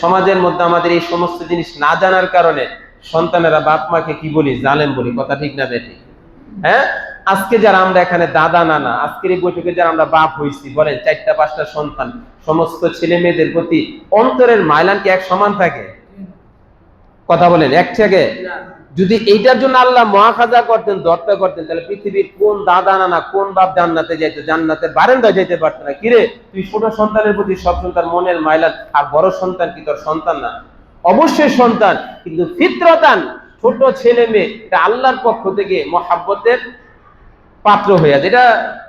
সমাজের মধ্যে আমাদের এই সমস্ত জিনিস না জানার কারণে সন্তানেরা বাপ মাকে কি বলি? জালেম বলি। কথা ঠিক না বেঠি? হ্যাঁ? আজকে যারা আমরা এখানে দাদা, নানা, আজকের এই বৈঠকে যারা আমরা বাপ হয়েছি, বলেন, চারটা, পাঁচটা সন্তান, সমস্ত ছেলে মেয়েদের প্রতি অন্তরের মাইলান কি এক সমান থাকে? কথা বলেন, এক থেকে? যদি এইটার জন্য আল্লাহ মহাখাজা করতেন, দত্তা করতেন, তাহলে পৃথিবীর কোন দাদা নানা, কোন বাপ জান্নাতে যাইতো? জান্নাতের বারেন্দা যাইতে পারতো না। কিরে? তুই ছোট সন্তানের প্রতি সব সন্তান মনের মাইলান আর বড় সন্তান কি তোর সন্তান না? অবশ্যই সন্তান, কিন্তু ফিতরতান, ছোট ছেলে মেয়ে, এটা আল্লাহর পক্ষ থেকে মহাব্বতের পাত্র হইয়া যেটা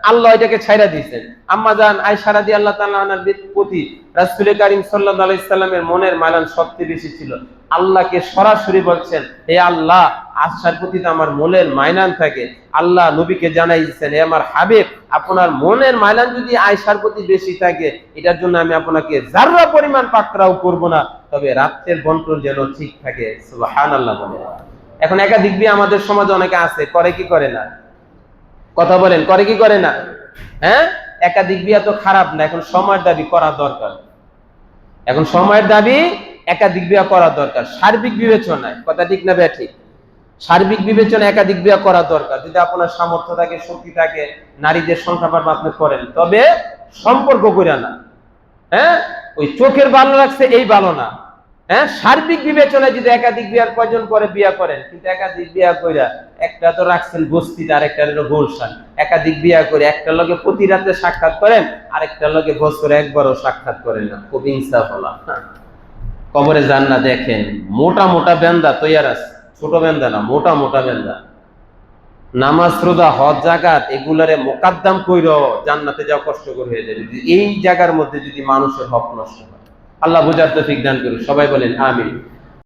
আল্লাহ এটাকে ছাইরা দিয়েছেন আম্মা জান আয়সা রাদি আল্লাহ তাআলার প্রতি রাসূল করিম সাল্লাল্লাহু আলাইহি সাল্লামের মনের মালান সবচেয়ে বেশি ছিল। আল্লাহকে সরাসরি বলছেন, হে আল্লাহ, আশার প্রতি আমার মনের মাইনান থাকে। আল্লাহ নবীকে জানাইছেন, হে আমার হাবিব, আপনার মনের মাইলান যদি আয়সার প্রতি বেশি থাকে, এটার জন্য আমি আপনাকে যাররা পরিমাণ পাকড়াও করব না। তবে রাত্রের বন্টন যেন ঠিক থাকে। সুবহানাল্লাহ বলে। এখন একাধিক বিয়ে আমাদের সমাজে অনেকে আছে, করে কি করে না? কথা বলেন, করে কি করে না? হ্যাঁ? একাধিক বিয়া তো খারাপ না, এখন সময়ের দাবি করা দরকার। এখন সময়ের দাবি, একাধিক বিয়া করা দরকার। সার্বিক বিবেচনায়, কথা ঠিক না ব্যা ঠিক সার্বিক বিবেচনা একাধিক বিয়া করা দরকার। যদি আপনার সামর্থ্য থাকে, শক্তি থাকে, নারীদের সংখ্যা পারবে আপনি করেন, তবে সম্পর্ক করে না। হ্যাঁ? ওই চোখের ভালো লাগছে এই ভালো না। হ্যাঁ সার্বিক বিবেচনায় যদি একাধিক বিয়ার প্রয়োজন পরে বিয়া করেন। কিন্তু একাধিক বিয়া কইরা একটা তো রাখছেন বস্তিতে আর একটা হলো গোলশান। একাধিক বিয়া করে একটা লগে প্রতি রাতে সাক্ষাৎ করেন, আরেকটা লগে বছরে একবারও সাক্ষাৎ করেন না। খুব ইনসাফ হলা হ্যাঁ। কবরে যান না দেখেন, মোটা মোটা বেন্দা তৈয়ার আছে। ছোট বেন্দা না, মোটা মোটা বেন্দা। নামাজ রোজা, হজ, জাকাত, এগুলারে মোকাদ্দাম কইর জান্নাতে যাওয়া কষ্টকর হয়ে যাবে এই জায়গার মধ্যে যদি মানুষের হক নষ্ট হয়। আল্লাহ বুঝার তো দান করুন। সবাই বলেন আমিন।